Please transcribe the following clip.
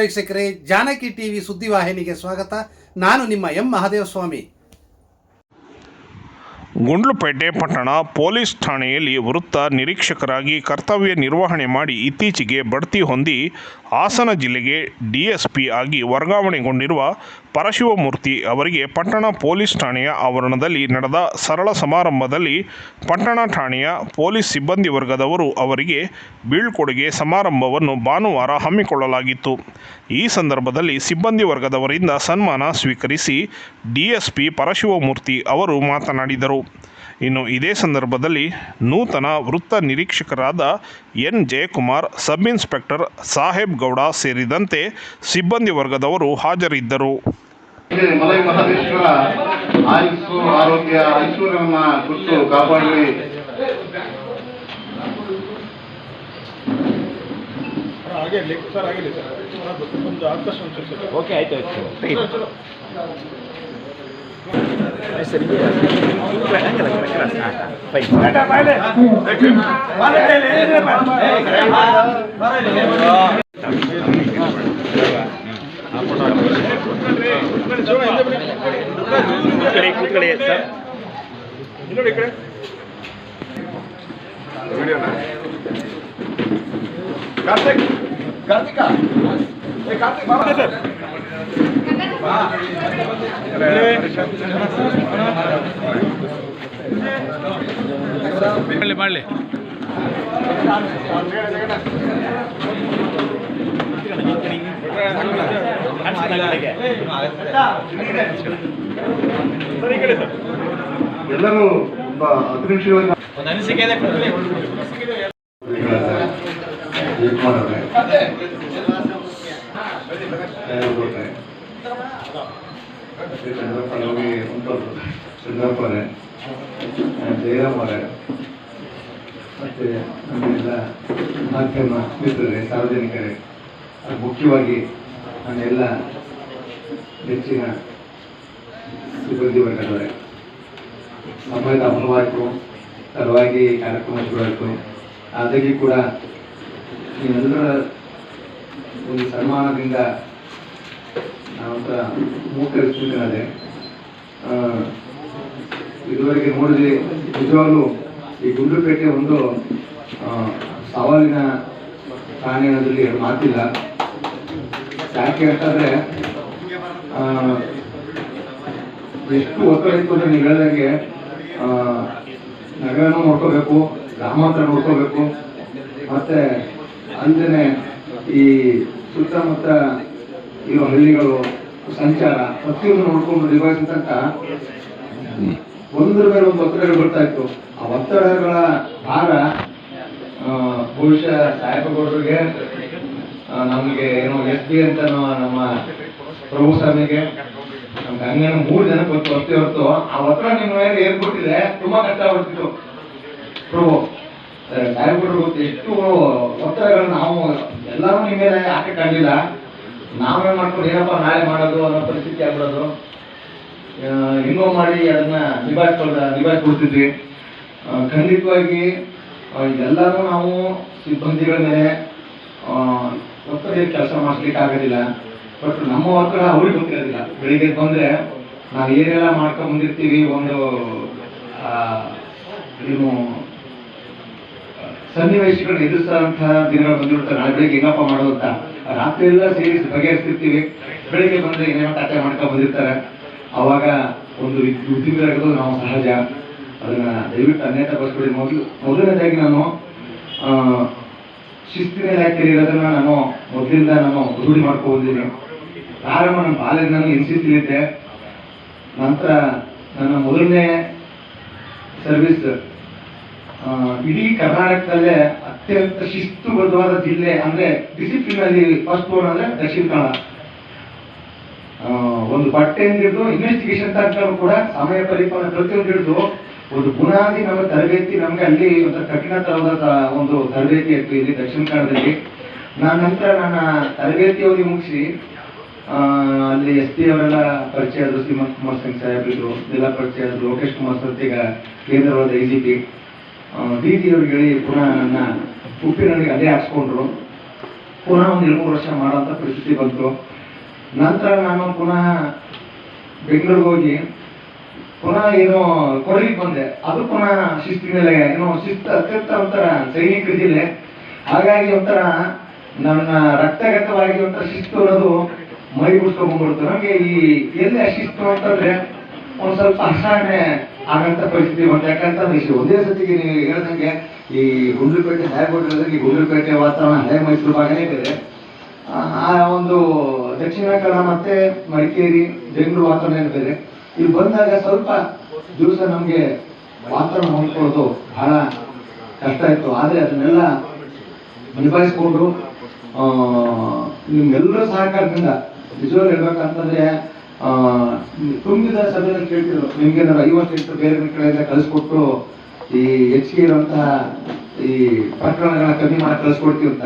ವೀಕ್ಷಕರೇ, ಜಾನಕಿ ಟಿವಿ ಸುದ್ದಿವಾಹಿನಿಗೆ ಸ್ವಾಗತ. ನಾನು ನಿಮ್ಮ ಎಂ ಮಹಾದೇವಸ್ವಾಮಿ. ಗುಂಡ್ಲುಪೇಟೆ ಪಟ್ಟಣ ಪೊಲೀಸ್ ಠಾಣೆಯಲ್ಲಿ ವೃತ್ತ ನಿರೀಕ್ಷಕರಾಗಿ ಕರ್ತವ್ಯ ನಿರ್ವಹಣೆ ಮಾಡಿ ಇತ್ತೀಚೆಗೆ ಬಡ್ತಿ ಹೊಂದಿ ಹಾಸನ ಜಿಲ್ಲೆಗೆ ಡಿಎಸ್ಪಿ ಆಗಿ ವರ್ಗಾವಣೆಗೊಂಡಿರುವ ಪರಶಿವಮೂರ್ತಿ ಅವರಿಗೆ ಪಟ್ಟಣ ಪೊಲೀಸ್ ಠಾಣೆಯ ಆವರಣದಲ್ಲಿ ನಡೆದ ಸರಳ ಸಮಾರಂಭದಲ್ಲಿ ಪಟ್ಟಣ ಠಾಣೆಯ ಪೊಲೀಸ್ ಸಿಬ್ಬಂದಿ ವರ್ಗದವರು ಅವರಿಗೆ ಬೀಳ್ಕೊಡುಗೆ ಸಮಾರಂಭವನ್ನು ಭಾನುವಾರ ಹಮ್ಮಿಕೊಳ್ಳಲಾಗಿತ್ತು. ಈ ಸಂದರ್ಭದಲ್ಲಿ ಸಿಬ್ಬಂದಿ ವರ್ಗದವರಿಂದ ಸನ್ಮಾನ ಸ್ವೀಕರಿಸಿ ಡಿಎಸ್ಪಿ ಪರಶಿವಮೂರ್ತಿ ಅವರು ಮಾತನಾಡಿದರು. ಇನ್ನು ಇದೇ ಸಂದರ್ಭದಲ್ಲಿ ನೂತನ ವೃತ್ತ ನಿರೀಕ್ಷಕರಾದ N. Jayakumar, sub inspector Saheb Gowda ಸೇರಿದಂತೆ ಸಿಬ್ಬಂದಿ ವರ್ಗದವರು ಹಾಜರಿದ್ದರು. ಮಲೈ ಮಹದೇಶ್ವರ ಆಯುಸ್ಸು ಆರೋಗ್ಯ ಐಶ್ವರ್ಯವನ್ನ ಕೊಟ್ಟು ಕಾಪಾಡಲಿ ಹಾಗೆ ಇರಲಿ. ಸರ್ ಆಗಿರಲಿ ಸರ್. ಒಂದು ಅವಕಾಶ ಒಂಚೂರು ಸರ್. ಓಕೆ ಆಯ್ತು ಆಯ್ತು ಸರಿ. ಹಂಗಲ್ಲ ಫೈನ್. ಕೂತ್ಕೊಳ್ಳಿ ಕೂತ್ಕೊಳ್ಳಿ ಸರ್ ನೋಡಿ ಈ ಕಡೆ ಕಾರ್ತಿಕ್ ಕಾರ್ತಿಕ ಏ ಕಾರ್ತಿಕ್ ಬಾಬಾ ಸರ್ ಮಾಡಲಿ ಮಾಡಲಿ ಸರ್ ಎಲ್ಲರೂ ತುಂಬ ಹತ್ತು ನಿಮಿಷ ಒಂದು ಅನಿಸಿಕೆ ಇದೆ ಮತ್ತೆ ನಮ್ಮೆಲ್ಲ ಮಾಧ್ಯಮ ಮಿತ್ರರೇ ಸಾರ್ವಜನಿಕರೇ ಮುಖ್ಯವಾಗಿ ನನ್ನೆಲ್ಲ ನೆಚ್ಚಿನ ಸಿಬ್ಬಂದಿ ವರ್ಗದವರೇ. ಸಮಯದ ಅಭಾವಾಯಿತು ಸಲುವಾಗಿ ಕಾರ್ಯಕ್ರಮ ಶುರುವಾಯಿತು. ಆದಾಗಿ ಕೂಡ ನೀವೆಲ್ಲರ ಒಂದು ಸನ್ಮಾನದಿಂದ ನಾವಂತ ಮೂಕರಿಸ್ಬೇಕಾದೆ ಇದುವರೆಗೆ ನೋಡಿದ್ರೆ ನಿಜವಾಗ್ಲೂ ಈ ಗುಂಡ್ಲುಪೇಟೆ ಒಂದು ಸವಾಲಿನ ಪ್ರಾಣಿ ಅನ್ನೋದ್ರಲ್ಲಿ ಮಾತಿಲ್ಲ. ಯಾಕೆ ಅಂತಂದ್ರೆ ಎಷ್ಟು ಒತ್ತಡ ಇತ್ತು ಅಂದ್ರೆ ನೀವು ಹೇಳ್ದಂಗೆ ನಗರನೂ ನೋಡ್ಕೋಬೇಕು, ಗ್ರಾಮಾಂತರ ನೋಡ್ಕೋಬೇಕು, ಮತ್ತೆ ಅಂದನೆ ಈ ಸುತ್ತಮುತ್ತ ಇರೋ ಹಳ್ಳಿಗಳು, ಸಂಚಾರ, ಪ್ರತಿಯೊಂದು ನೋಡ್ಕೊಂಡು ನಿಭಾಯಿಸಿದಂತ ಒಂದ್ರ ಮೇಲೆ ಒಂದು ಒತ್ತಡಗಳು ಬರ್ತಾ ಇತ್ತು. ಆ ಒತ್ತಡಗಳ ಭಾರ ಬಹುಶಃ ಸಾಹೇಬಗೌಡರಿಗೆ ನಮಗೆ ಏನೋ ಪಿ ಅಂತ ನಮ್ಮ ಪ್ರಭು ಸ್ವಾಮಿಗೆ ನಮ್ಮ ಗಂಗನ ಮೂರು ಜನ ಗೊತ್ತು ಅಷ್ಟೇ ಹೊರತು. ಆ ಹತ್ರ ನಿಮ್ಮ ಮೇಲೆ ಏರ್ಬಿಟ್ಟಿದೆ ತುಂಬಾ ಕಷ್ಟ ಆಗ್ಬಿಡ್ತಿತ್ತು. ಪ್ರಭು ಡೈರೆಕ್ಟರ್ ಎಷ್ಟು ಒತ್ತಡಗಳನ್ನ ನಾವು ಎಲ್ಲರೂ ನಿಮ್ಮ ಮೇಲೆ ಹಾಕಕ್ಕಾಗಲಿಲ್ಲ ನಾವೇ ಮಾಡ್ಕೊಂಡು ಏನಪ್ಪ ನಾಳೆ ಮಾಡೋದು ಅನ್ನೋ ಪರಿಸ್ಥಿತಿ ಆಗ್ಬಿಡೋದು. ಹೆಂಗೋ ಮಾಡಿ ಅದನ್ನ ನಿಭಾಯಿಸ್ಕೊಳ್ದ ನಿಭಾಯಿಸ್ಕೊಡ್ತಿದ್ವಿ ಖಂಡಿತವಾಗಿ ಎಲ್ಲರೂ ನಾವು ಸಿಬ್ಬಂದಿಗಳ ಮೇಲೆ ಒತ್ತಡ ಕೆಲಸ ಮಾಡಿಸ್ಲಿಕ್ಕೆ ಆಗೋದಿಲ್ಲ ಬಟ್ ನಮ್ಮ ವರ್ಕರ್ ಅವ್ರಿಗೆ ಗೊತ್ತಿರೋದಿಲ್ಲ. ಬೆಳಿಗ್ಗೆ ಬಂದ್ರೆ ನಾವು ಏನೆಲ್ಲ ಮಾಡ್ಕೊಂಡು ಬಂದಿರ್ತೀವಿ ಒಂದು ಏನು ಸನ್ನಿವೇಶಗಳನ್ನ ಎದುರಿಸುವಂತಹ ದಿನಗಳು ಬಂದಿರ್ತಾರೆ ನಾಳೆ ಬೆಳಿಗ್ಗೆ ಹೆಂಗಪ್ಪ ಮಾಡೋದು ಅಂತ. ರಾತ್ರಿ ಎಲ್ಲ ಸೇರಿಸಿ ಬಗೆಹರಿಸ್ತಿರ್ತೀವಿ. ಬೆಳಿಗ್ಗೆ ಬಂದ್ರೆ ಏನೇನೋ ಕತೆ ಮಾಡ್ಕೊಂಡ್ ಬಂದಿರ್ತಾರೆ. ಅವಾಗ ಒಂದು ಉದ್ಯೋಗ ನಾವು ಸಹಜ. ಅದನ್ನ ದಯವಿಟ್ಟು ಅನ್ಯತಾ ಬಳಸ್ಬಿಡಿ ಮೊದಲು, ಮೊದಲನೇದಾಗಿ ನಾನು ಆ, ಶಿಸ್ತಿನ ಇಲಾಖೆಯಲ್ಲಿ ಇರೋದನ್ನ ನಾನು ಮೊದಲಿಂದ ನಾನು ರೂಢಿ ಮಾಡ್ಕೊಂಡಿದ್ದೀನಿ ಪ್ರಾರಂಭ ನನ್ನ ಬಾಲ್ಯದ ನಾನು ಎನ್ ಸಿ ನಂತರ ನನ್ನ ಮೊದಲನೇ ಸರ್ವಿಸ್ ಇಡೀ ಕರ್ನಾಟಕದಲ್ಲೇ ಅತ್ಯಂತ ಶಿಸ್ತುಬದ್ಧವಾದ ಜಿಲ್ಲೆ ಅಂದ್ರೆ ಡಿಸಿಪ್ಲಿನ್ ಅಲ್ಲಿ ಫಸ್ಟ್ ಒನ್ ಅಂದ್ರೆ ದಕ್ಷಿಣ ಕನ್ನಡ. ಒಂದು ಬಟ್ಟೆಯಿಂದ ಹಿಡಿದು ಇನ್ವೆಸ್ಟಿಗೇಷನ್ ತನಕ ಕೂಡ ಸಮಯ ಪರಿಪಾಲನೆ ಪ್ರತಿಯೊಂದು ಹಿಡಿದು ಒಂದು ಬುನಾದಿ ನಮ್ಮ ತರಬೇತಿ ನಮ್ಗೆ ಅಲ್ಲಿ ಒಂಥರ ಕಠಿಣ ತರದ ಒಂದು ತರಬೇತಿ ಇತ್ತು ಇಲ್ಲಿ ದಕ್ಷಿಣ ಕನ್ನಡದಲ್ಲಿ. ನಾನು ನಂತರ ನನ್ನ ತರಬೇತಿ ಅವಧಿ ಮುಗಿಸಿ ಅಲ್ಲಿ ಎಸ್ ಪಿ ಅವರೆಲ್ಲ ಪರಿಚಯ ಆದರು, ಶ್ರೀಮಂತ್ ಕುಮಾರ್ ಸಿಂಗ್ ಸಾಹೇಬ್ ಇದ್ರು, ಜಿಲ್ಲಾ ಪರಿಚಯ ಆದರು, ಲೋಕೇಶ್ ಕುಮಾರ್ ಸರ್ ಈಗ ಕೇಂದ್ರವಾದ I G P. D G ಅವ್ರಿಗೆ ಹೇಳಿ ಪುನಃ ನನ್ನ ಉಪ್ಪಿನವರಿಗೆ ಅದೇ ಹಾಕ್ಸ್ಕೊಂಡ್ರು. ಪುನಃ ಒಂದು ಎರಡು ಮೂರು ವರ್ಷ ಮಾಡೋಂಥ ಪರಿಸ್ಥಿತಿ ಬಂತು. ನಂತರ ನಾನು ಪುನಃ ಬೆಂಗಳೂರಿಗೆ ಹೋಗಿ ಪುನಃ ಏನೋ ಕೊಡಲಿಗೆ ಬಂದೆ. ಅದು ಪುನಃ ಶಿಸ್ತಿನಲ್ಲೇ ಏನೋ ಶಿಸ್ತು ಅತ್ಯಂತ ಒಂಥರ ಸೈನಿಕ ಜಿಲ್ಲೆ ಹಾಗಾಗಿ ಒಂಥರ ನನ್ನ ರಕ್ತಗತವಾಗಿ ಒಂಥರ ಶಿಸ್ತು ಅನ್ನೋದು ಮೈ ಬಿಡ್ಸ್ಕೊಂಡ್ಬಿಡ್ತು ನಮಗೆ ಈ ಎಲ್ಲಿ ಅಶಿಸ್ತು ಶಿಸ್ತು ಅಂತಂದ್ರೆ ಒಂದ್ ಸ್ವಲ್ಪ ಅಸಹನೆ ಆಗಂತ ಪರಿಸ್ಥಿತಿ ಬಂತು. ಯಾಕಂತಂದ್ರೆ ಇಷ್ಟು ಒಂದೇ ಸತಿಗೆ ನೀವು ಹೇಳ್ದಂಗೆ ಈ ಗುಂಡ್ಲುಪೇಟೆ ಹಳೆಗೋಡ್ರೆ ಈ ಗುಂಡ್ಲುಪೇಟೆ ವಾತಾವರಣ ಹಳೆ ಮೈಸೂರು ಭಾಗನೇ ಬೇರೆ. ಆ ಒಂದು ದಕ್ಷಿಣ ಕನ್ನಡ ಮತ್ತೆ ಮಡಿಕೇರಿ, ಬೆಂಗಳೂರು ವಾತಾವರಣ ಬೇರೆ? ಇಲ್ಲಿ ಬಂದಾಗ ಸ್ವಲ್ಪ ದಿವಸ ನಮಗೆ ವಾತಾವರಣ ಹೊಂದ್ಕೊಳ್ಳೋದು ಬಹಳ ಕಷ್ಟ ಇತ್ತು. ಆದರೆ ಅದನ್ನೆಲ್ಲ ನಿಭಾಯಿಸ್ಕೊಂಡು ನಿಮ್ಗೆಲ್ಲರ ಸಹಕಾರದಿಂದ ನಿಜವಾಗ್ಲೂ ಹೇಳ್ಬೇಕಂತಂದ್ರೆ ತುಂಬಿದ ಸಭೆಯಲ್ಲಿ ಕೇಳ್ತಿದ್ರು ನಿಮ್ಗೆ ನಾವು ಐವತ್ತು ಲೀಟರ್ ಬೇರೆ ಬೇರೆ ಕಡೆಯಿಂದ ಕಳಿಸ್ಕೊಟ್ಟು ಈ ಹೆಚ್ಚಿಗೆ ಇರುವಂತಹ ಈ ಪ್ರಕರಣಗಳನ್ನ ಕಮ್ಮಿ ಮಾಡಿ ಕಳಿಸ್ಕೊಡ್ತೀವಿ ಅಂತ.